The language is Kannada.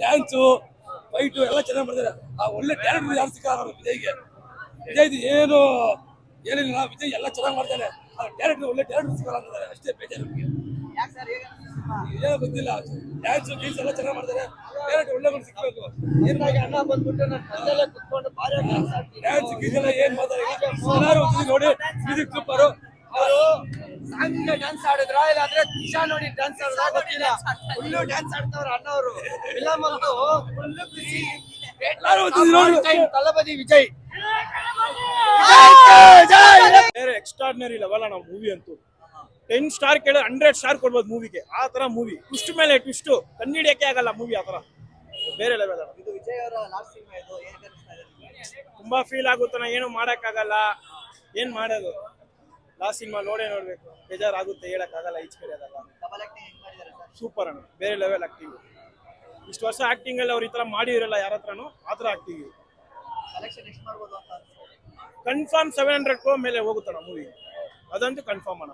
ಡ್ಯಾನ್ಸು ಫೈಟು ಎಲ್ಲ ಚೆನ್ನಾಗಿ ಮಾಡ್ತಾರೆ. ಆ ಒಳ್ಳೆ ಟ್ಯಾಲೆಂಟ್ ಯಾರು ಸಿಕ್ಕಾರ ವಿಜಯ್ಗೆ. ವಿಜಯ್ ಏನು ಏನಿಲ್ಲ ವಿಜಯ್ ಎಲ್ಲ ಚೆನ್ನಾಗಿ ಮಾಡ್ತಾನೆ. ಆ ಟ್ಯಾಲೆಂಟ್ ಒಳ್ಳೆ ಟ್ಯಾಲೆಂಟ್ ಸಿಕ್ಕಲ್ಲ ಅಂತಾರೆ ಅಷ್ಟೇ ಬೇಜಾರು ಏನೋ ಗೊತ್ತಿಲ್ಲ. ಡ್ಯಾನ್ಸು ಗೀನ್ಸ್ ಎಲ್ಲ ಚೆನ್ನಾಗಿ ಮಾಡ್ತಾರೆ. ಟ್ಯಾಲೆಂಟ್ ಒಳ್ಳೆ ಒಂದು ಸಿಕ್ಬೇಕು ಅಣ್ಣ ಬಂದ್ಬಿಟ್ಟು ನಾನು ತಂದೆಲ್ಲ ಕುತ್ಕೊಂಡು ಭಾರಿ ಡ್ಯಾನ್ಸ್ ಗೀಸ್ ಎಲ್ಲ ಏನ್ ಮಾಡ್ತಾರೆ ಎಲ್ಲರೂ ಒಂದ್ಸತಿ ನೋಡಿ ಮ್ಯೂಸಿಕ್ ಸೂಪರು ಅವರು ಸಾಂಗಿಗೆ ಡ್ಯಾನ್ಸ್ ಆಡಿದ್ರ? ಇಲ್ಲ ಅಂದ್ರೆ ದಿಶಾ ನೋಡಿ ಡ್ಯಾನ್ಸ್ ಆಡಿದ್ರ ಗೊತ್ತಿಲ್ಲ. ಫುಲ್ಲು ಡ್ಯಾನ್ಸ್ ಆಡ್ತಾವ್ರ ಅಣ್ಣವರು ಇಲ್ಲ ಅಂತೂ ಫುಲ್ಲು ಖುಷಿ. ತಲಪತಿ ವಿಜಯ್. ಬೇರೆ ಎಕ್ಸ್ಟ್ರಾರ್ಡಿನರಿ ಲೆವೆಲ್ ನಾವು ಮೂವಿ ಅಂತೂ. ಟೆನ್ ಸ್ಟಾರ್ ಕೇಳಿದ್ರೆ ಹಂಡ್ರೆಡ್ ಸ್ಟಾರ್ ಕೊಡ್ಬೋದು ಮೂವಿಗೆ ಆ ತರ ಮೂವಿ ಟ್ವಿಸ್ಟ್ ಮೇಲೆ ಟ್ವಿಸ್ಟ್ ಕಣ್ಣಿಡಿಯಕ್ಕೆ ಆಗಲ್ಲ ಮೂವಿ ಆ ತರ ಬೇರೆ ಲೆವೆಲ್ ಇದು ವಿಜಯ್ ಅವರ ಲಾಸ್ಟ್ ಸಿನಿಮಾ ಇದು. ಏನ್ ಅನಿಸ್ತಾ ಇದೆ ತುಂಬಾ ಫೀಲ್ ಆಗುತ್ತೆ ಏನು ಮಾಡಕ್ಕಾಗಲ್ಲ. ಏನ್ ಮಾಡೋದು? ಲಾಸ್ಟ್ ಸಿನಿಮಾ ನೋಡೇ ನೋಡ್ಬೇಕು. ಬೇಜಾರಾಗುತ್ತೆ ಹೇಳಕ್ಕಾಗಲ್ಲ ಈಚೆ ಕಡೆ ಅದಲ್ಲ. ಸೂಪರ್ ಅಣ್ಣ. ಬೇರೆ ಲೆವೆಲ್ ಆಕ್ಟಿಂಗ್ ಇಷ್ಟು ವರ್ಷ ಆಕ್ಟಿಂಗ್ ಅಲ್ಲಿ ಅವ್ರು ಈ ತರ ಮಾಡಿರಲ್ಲ ಯಾರ ಹತ್ರನೂ ಆ ತರ ಆಕ್ಟಿಂಗ್ ಕನ್ಫರ್ಮ್ ಸೆವೆನ್ ಹಂಡ್ರೆಡ್ ಕೋ ಮೇಲೆ ಹೋಗುತ್ತಣ್ಣ ಮೂವಿ ಅದಂತೂ ಕನ್ಫರ್ಮ್ ಅಣ್ಣ.